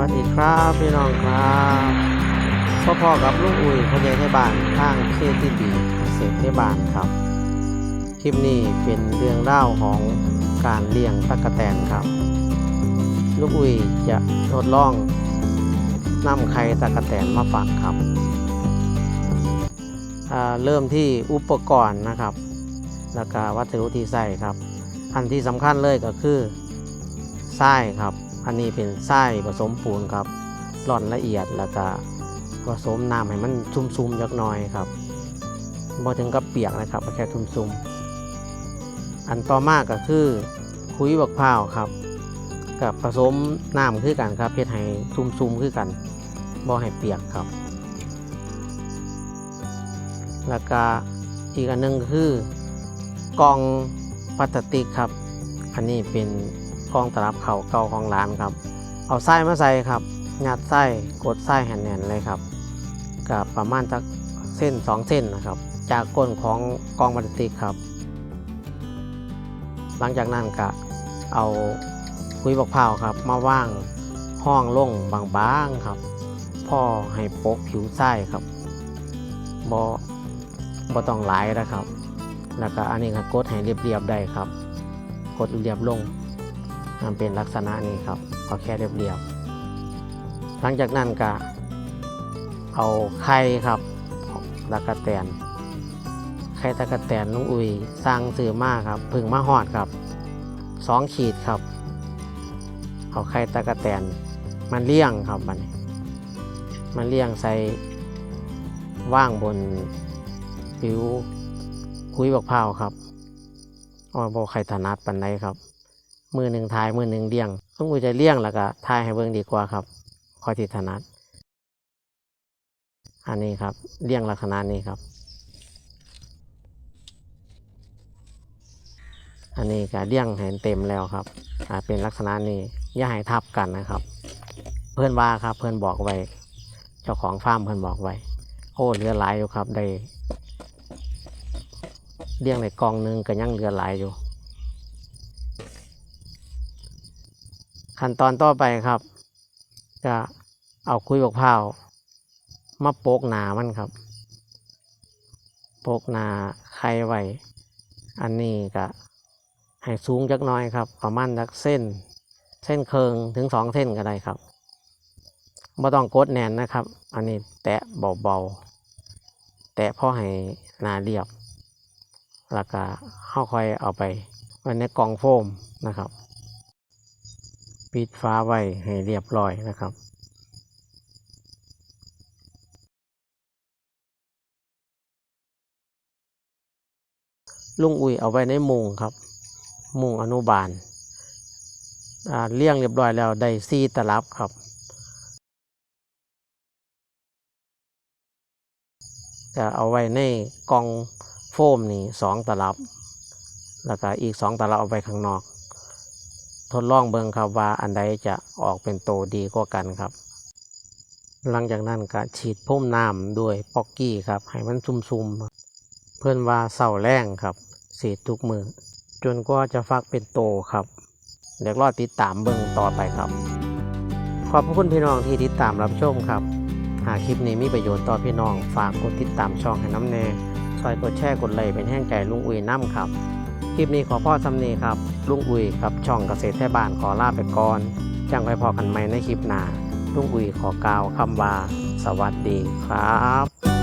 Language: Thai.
วัสดีครับพี่น้องครับพ่อพ่อกับลุงอุ้ยพญายไทยบ้านทางเคทีบีเกษตรบ้านครับ คลิปนี้เป็นเรื่องเล่าของการเลี้ยงตะกะแตนครับลุงอุ้ยจะทดลองนำไข่ตะกะแตนมาฝากครับเริ่มที่อุปกรณ์นะครับ แล้วก็วัสดุที่ใส่ครับ อันที่สำคัญเลยก็คือทรายครับ อันนี้เป็นทรายผสมปูนครับร่อนละเอียดแล้วก็ผสมน้ำให้มันชุ่มๆจักน่อยครับบ่ถึงกับเปียกนะครับแค่ชุ่มๆอันต่อมาก็คือคุยบักพร้าวครับ กับผสมน้ำคือกันครับเพื่อให้ชุ่มๆคือกันบ่ให้เปียกครับ แล้วก็อีกอันหนึงคือกล่องพลาสติกครับ อันนี้เป็น กองตลับเข่าเก่าของร้านครับ เอาไส้มาใส่ครับยัดไส้กดไส้แห่นๆเลยครับกับประมาณสักเส้น 2 เส้นนะครับ จากก้นของกองพลาสติกครับ หลังจากนั้นก็เอาคุยบักเผาครับมาว่างห้องล่งบางๆครับ พ่อให้ปกผิวไส้ครับบอบอต้องหลายนะครับ แล้วก็อันนี้ก็กดให้เรียบๆได้ครับ กดเรียบลง มันเป็นลักษณะนี้ครับเอาแค่เรียบๆหลังจากนั้นก็เอาไข่ครับตะกะแตนไข่ตะกะแตนลุงอุ้ยสร้างซื้อมาครับพึ่งมาหอดครับสองขีดครับ เอาไข่ตะกะแตนมันเลี้ยงครับมันมันเลี้ยงใส่ว่างบนผิวคุยบักพร้าวครับอ๋อบอใครถนัดปันไดครับ มือหนึ่งทายมือหนึ่งเลี้ยงต้องมือใจเลี้ยงแล้วก็ทายให้เบิ่งดีกว่าครับคอยที่ถนัด อันนี้ครับเลี้ยงลักษณะนี้ครับ อันนี้ก็เลี้ยงเห็นเต็มแล้วครับอ่าเป็นลักษณะนี้อย่าให้ทับกันนะครับ เพื่อนว่าครับเพื่อนบอกไว้ เจ้าของฟาร์มเพื่อนบอกไว้โอ้เหลือหลายอยู่ครับได้เลี้ยงในกองหนึ่งก็ยังเหลือหลายอยู่ ขั้นตอนต่อไปครับ จะเอาคุยบกพร้าวมาโปกหนามันครับ โปกหนาไข่ไว้อันนี้ก็ให้สูงจักน้อยครับ ประมาณสักเส้น เส้นเคิงถึงสองเส้นก็ได้ครับไม่ต้องกดแน่นนะครับ อันนี้แตะเบาๆ แตะพอให้หนาเรียบ แล้วก็เข้าค่อยเอาไปไว้ในกล่องโฟมนะครับ ปิดฟ้าไว้ให้เรียบร้อยนะครับลุงอุ้ยเอาไว้ในมุงครับ มุงอนุบาลเลี้ยงเรียบร้อยแล้วได้ซีตลับครับจะเอาไว้ในกองโฟมนี่สองตลับ แล้วก็อีกสองตลับเอาไว้ข้างนอก ทดลองเบิ่งครับว่าอันใดจะออกเป็นโตดีกว่ากันครับ หลังจากนั้นก็ฉีดพ่มน้ำด้วยป๊อกกี้ครับให้มันซุ่มๆ เพื่อนว่าเศร้าแรงครับสีดทุกมือ จนกว่าจะฟักเป็นโตครับ เดี๋ยวรอติดตามเบิ่งต่อไปครับ ขอบพระคุณพี่น้องที่ติดตามรับชมครับ หากคลิปนี้มีประโยชน์ต่อพี่น้อง ฝากกดติดตามช่องให้น้ำแน่ซอยกดแชร์กดไลค์เป็นแห้งใจลุงอุยน้ำครับ คลิปนี้ขอพ่อสำนีครับ ลุงอุยกับช่องเกษตรแท้บ้านขอลาไปก่อนจังไว้พอกันใหม่ในคลิปหน้าลุงอุยขอกล่าวคำว่า สวัสดีครับ